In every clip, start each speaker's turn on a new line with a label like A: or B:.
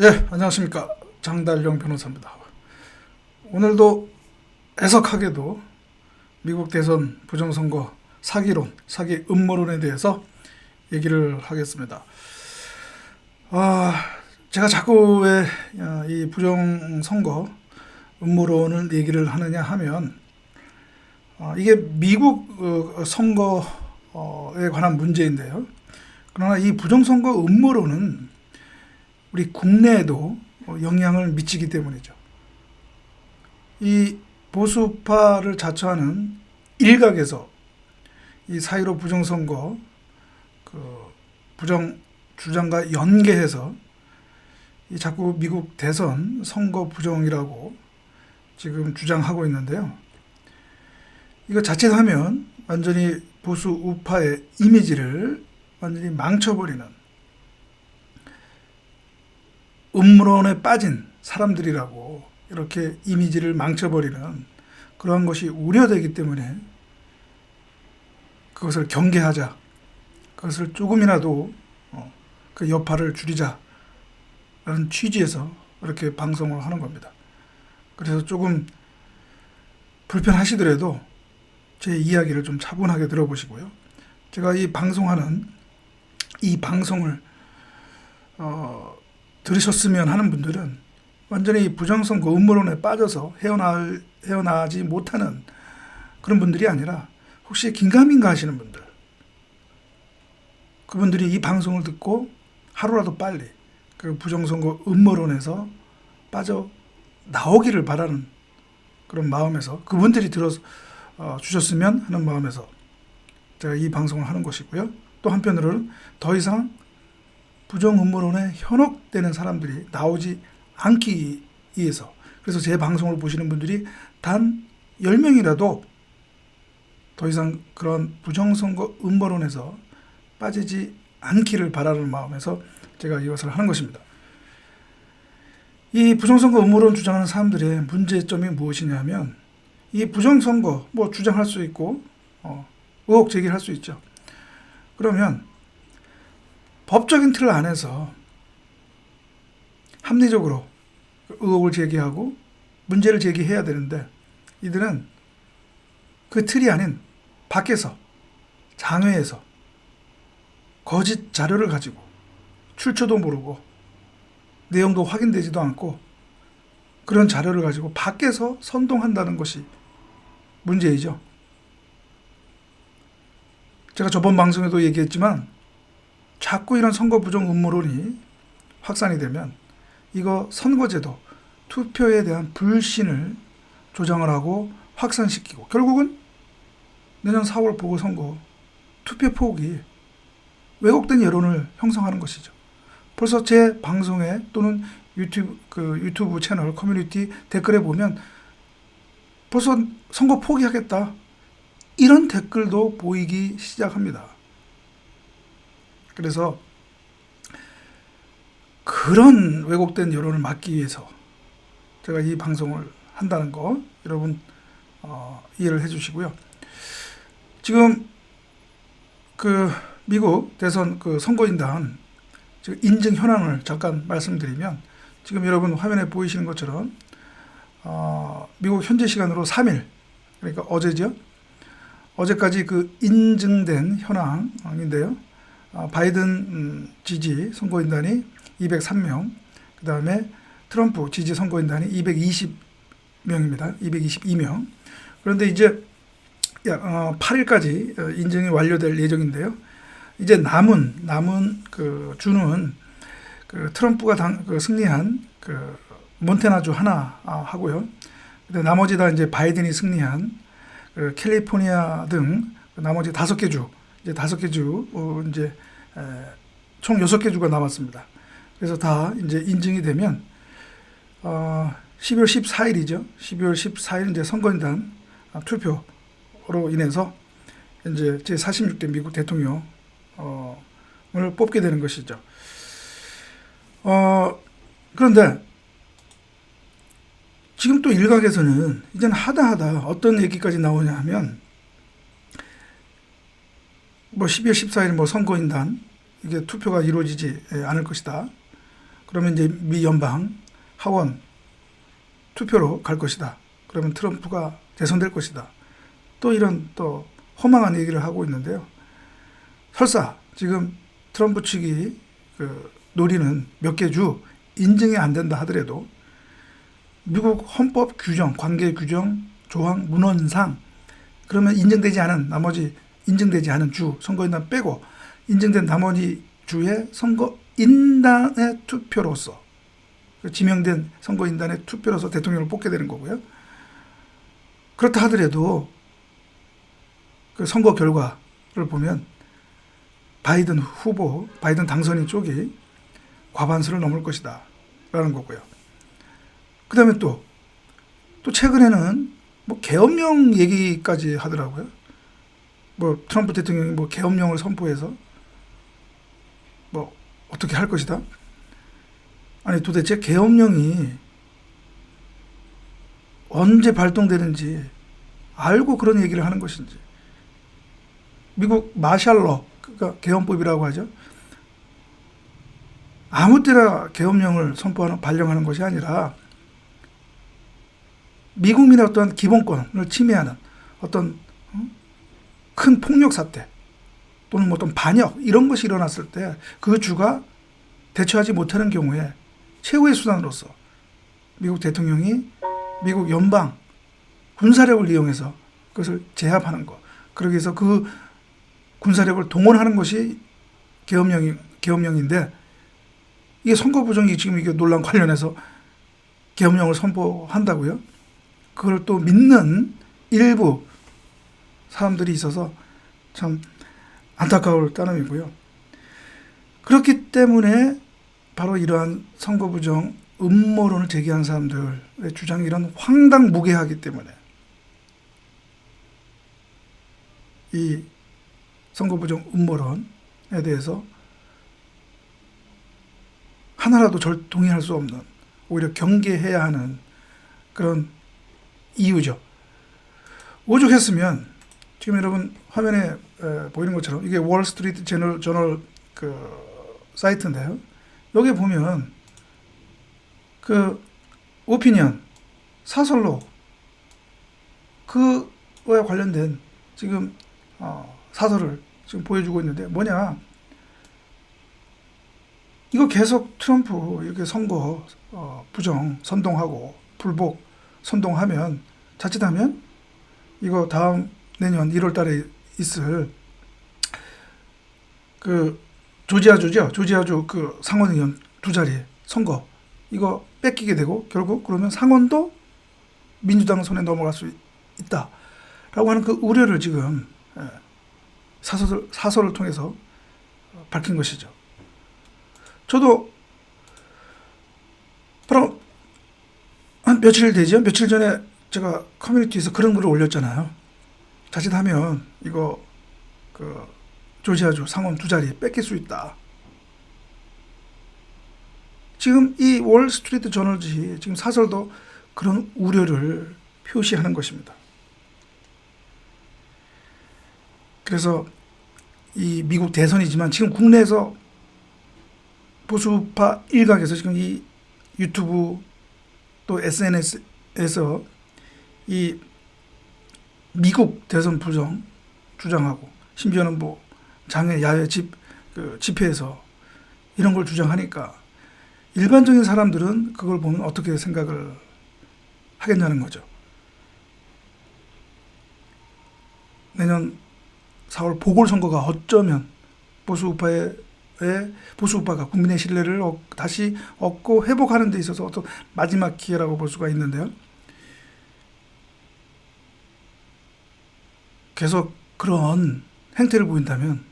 A: 예, 안녕하십니까. 장달령 변호사입니다. 오늘도 애석하게도 미국 대선 부정선거 사기론, 사기 음모론에 대해서 얘기를 하겠습니다. 아, 제가 자꾸 왜 이 부정선거 음모론을 얘기를 하느냐 하면 아, 이게 미국 어, 선거에 관한 문제인데요. 그러나 이 부정선거 음모론은 우리 국내에도 영향을 미치기 때문이죠. 이 보수파를 자처하는 일각에서 이 사이로 부정선거 그 부정 주장과 연계해서 이 자꾸 미국 대선 선거 부정이라고 지금 주장하고 있는데요. 이거 자칫하면 완전히 보수 우파의 이미지를 완전히 망쳐버리는 음모론에 빠진 사람들이라고 이렇게 이미지를 망쳐버리는 그러한 것이 우려되기 때문에 그것을 경계하자. 그것을 조금이라도 어, 그 여파를 줄이자라는 취지에서 이렇게 방송을 하는 겁니다. 그래서 조금 불편하시더라도 제 이야기를 좀 차분하게 들어보시고요. 제가 이 방송하는 이 방송을 어, 들으셨으면 하는 분들은 완전히 부정선거 음모론에 빠져서 헤어나 헤어나지 못하는 그런 분들이 아니라 혹시 긴가민가 하시는 분들 그분들이 이 방송을 듣고 하루라도 빨리 그 부정선거 음모론에서 빠져 나오기를 바라는 그런 마음에서 그분들이 들어 어, 주셨으면 하는 마음에서 제가 이 방송을 하는 것이고요. 또 한편으로는 더 이상 부정 음모론에 현혹되는 사람들이 나오지 않기 위해서 그래서 제 방송을 보시는 분들이 단 10명이라도 더 이상 그런 부정선거 음모론에서 빠지지 않기를 바라는 마음에서 제가 이것을 하는 것입니다. 이 부정선거 음모론 주장하는 사람들의 문제점이 무엇이냐면 이 부정선거 뭐 주장할 수 있고 어, 의혹 제기할 수 있죠. 그러면 법적인 틀 안에서 합리적으로 의혹을 제기하고 문제를 제기해야 되는데 이들은 그 틀이 아닌 밖에서 장외에서 거짓 자료를 가지고 출처도 모르고 내용도 확인되지도 않고 그런 자료를 가지고 밖에서 선동한다는 것이 문제이죠. 제가 저번 방송에도 얘기했지만 자꾸 이런 선거 부정 음모론이 확산이 되면 이거 선거제도 투표에 대한 불신을 조장을 하고 확산시키고 결국은 내년 4월 보궐선거 투표 폭이 왜곡된 여론을 형성하는 것이죠. 벌써 제 방송에 또는 유튜브 그 유튜브 채널 커뮤니티 댓글에 보면 벌써 선거 포기하겠다 이런 댓글도 보이기 시작합니다. 그래서 그런 왜곡된 여론을 막기 위해서 제가 이 방송을 한다는 거 여러분 어, 이해를 해주시고요. 지금 그 미국 대선 그 선거인단 지금 인증 현황을 잠깐 말씀드리면 지금 여러분 화면에 보이시는 것처럼 어, 미국 현재 시간으로 3일 그러니까 어제죠. 어제까지 그 인증된 현황인데요. 어, 바이든 음, 지지 선거인단이 203명, 그 다음에 트럼프 지지 선거인단이 220명입니다. 222명. 그런데 이제 8일까지 어, 인증이 완료될 예정인데요. 이제 남은 남은 그 주는 그 트럼프가 당, 그 승리한 그 몬테나주 하나 아, 하고요. 나머지 다 이제 바이든이 승리한 그 캘리포니아 등그 나머지 다섯 개 주, 이제 다섯 개 주, 어, 이제 에, 총 여섯 개 주가 남았습니다. 그래서 다 이제 인증이 되면 어, 12월 14일이죠. 12월 14일 이제 선거인단 아, 투표로 인해서 이제 제 46대 미국 대통령을 뽑게 되는 것이죠. 어, 그런데 지금 또 일각에서는 이제는 하다 하다 어떤 얘기까지 나오냐 하면 뭐 12월 14일 뭐 선거인단 이게 투표가 이루어지지 않을 것이다. 그러면 이제 미 연방 하원 투표로 갈 것이다. 그러면 트럼프가 대선될 것이다. 또 이런 또 허망한 얘기를 하고 있는데요. 설사 지금 트럼프 측이 그 노리는 몇 개 주 인증이 안 된다 하더라도 미국 헌법 규정, 관계 규정, 조항, 문헌상 그러면 인정되지 않은 나머지 인증되지 않은 주 선거인단 빼고 인증된 나머지 주의 선거인단의 투표로서 그 지명된 선거인단의 투표로서 대통령을 뽑게 되는 거고요. 그렇다 하더라도 그 선거 결과를 보면 바이든 후보, 바이든 당선인 쪽이 과반수를 넘을 것이다. 라는 거고요. 그 다음에 또, 또 최근에는 뭐 계엄령 얘기까지 하더라고요. 뭐 트럼프 대통령이 뭐 계엄령을 선포해서 뭐 어떻게 할 것이다. 아니 도대체 계엄령이 언제 발동되는지 알고 그런 얘기를 하는 것인지 미국 마샬러 그러니까 계엄법이라고 하죠. 아무 때나 계엄령을 선포하는 발령하는 것이 아니라 미국민의 어떤 기본권을 침해하는 어떤 어? 큰 폭력 사태 또는 뭐 어떤 반역 이런 것이 일어났을 때 그 주가 대처하지 못하는 경우에 최후의 수단으로서 미국 대통령이 미국 연방 군사력을 이용해서 그것을 제압하는 것. 그러기 위해서 그 군사력을 동원하는 것이 계엄령이 계엄령인데 이게 선거 부정이 지금 이게 논란 관련해서 계엄령을 선포한다고요? 그걸 또 믿는 일부 사람들이 있어서 참 안타까울 따름이고요. 그렇기 때문에 바로 이러한 선거 부정 음모론을 제기한 사람들의 주장이 이런 황당무계하기 때문에 이 선거 부정 음모론에 대해서 하나라도 절 동의할 수 없는 오히려 경계해야 하는 그런 이유죠. 오죽했으면 지금 여러분 화면에 에, 보이는 것처럼 이게 월스트리트 저널 저널 그 사이트인데요. 여기 보면 그 오피니언 사설로 그거에 관련된 지금 어, 사설을 지금 보여주고 있는데 뭐냐 이거 계속 트럼프 이렇게 선거 어, 부정 선동하고 불복 선동하면 자칫하면 이거 다음 내년 1월 달에 있을 그 조지아주죠. 조지아주 그 상원 의원 두 자리 선거 이거 뺏기게 되고 결국 그러면 상원도 민주당 손에 넘어갈 수 있다라고 하는 그 우려를 지금 예, 사설 사설을 통해서 밝힌 것이죠. 저도 바로 한 며칠 되죠. 며칠 전에 제가 커뮤니티에서 그런 글을 올렸잖아요. 자칫하면 이거 그 조지아주 상원 두 자리 뺏길 수 있다. 지금 이 월스트리트 저널지 지금 사설도 그런 우려를 표시하는 것입니다. 그래서 이 미국 대선이지만 지금 국내에서 보수파 일각에서 지금 이 유튜브 또 SNS에서 이 미국 대선 부정 주장하고 심지어는 뭐 장애 야외 집 그 집회에서 이런 걸 주장하니까 일반적인 사람들은 그걸 보면 어떻게 생각을 하겠냐는 거죠. 내년 4월 보궐선거가 어쩌면 보수 우파의 보수 우파가 국민의 신뢰를 다시 얻고 회복하는 데 있어서 어떤 마지막 기회라고 볼 수가 있는데요. 계속 그런 행태를 보인다면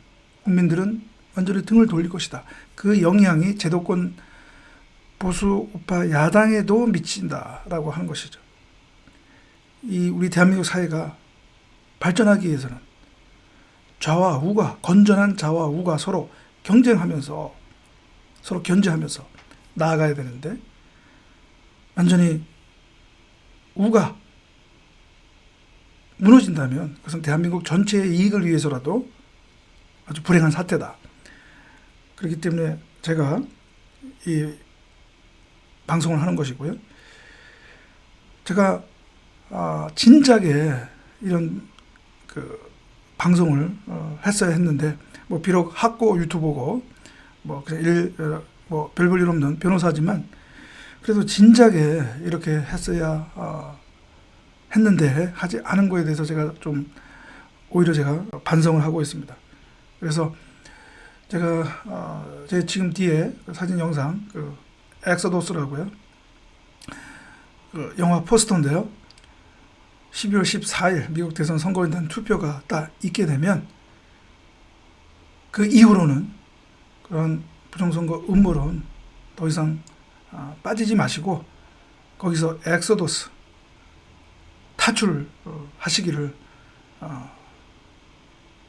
A: 국민들은 완전히 등을 돌릴 것이다. 그 영향이 제도권 보수 우파 야당에도 미친다라고 하는 것이죠. 이 우리 대한민국 사회가 발전하기 위해서는 좌와 우가 건전한 좌와 우가 서로 경쟁하면서 서로 견제하면서 나아가야 되는데 완전히 우가 무너진다면 그것은 대한민국 전체의 이익을 위해서라도 아주 불행한 사태다. 그렇기 때문에 제가 이 방송을 하는 것이고요. 제가 아, 진작에 이런 그 방송을 어, 했어야 했는데 뭐 비록 학고 유튜버고 뭐 그냥 일, 어, 뭐 별볼 일 없는 변호사지만 그래도 진작에 이렇게 했어야 어, 했는데 하지 않은 거에 대해서 제가 좀 오히려 제가 반성을 하고 있습니다. 그래서 제가 어, 제 지금 뒤에 그 사진 영상 그 엑소도스라고요. 그 영화 포스터인데요. 12월 14일 미국 대선 선거인단 투표가 딱 있게 되면 그 이후로는 그런 부정선거 음모론 더 이상 아, 빠지지 마시고 거기서 엑소도스 탈출하시기를 어,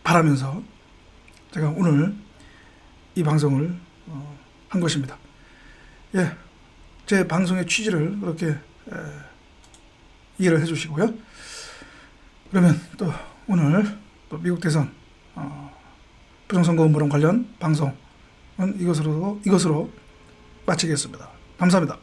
A: 바라면서 제가 오늘 이 방송을 어, 한 것입니다. 예, 제 방송의 취지를 그렇게 에, 이해를 해주시고요. 그러면 또 오늘 또 미국 대선 어, 부정선거 음모론 관련 방송은 이것으로 이것으로 마치겠습니다. 감사합니다.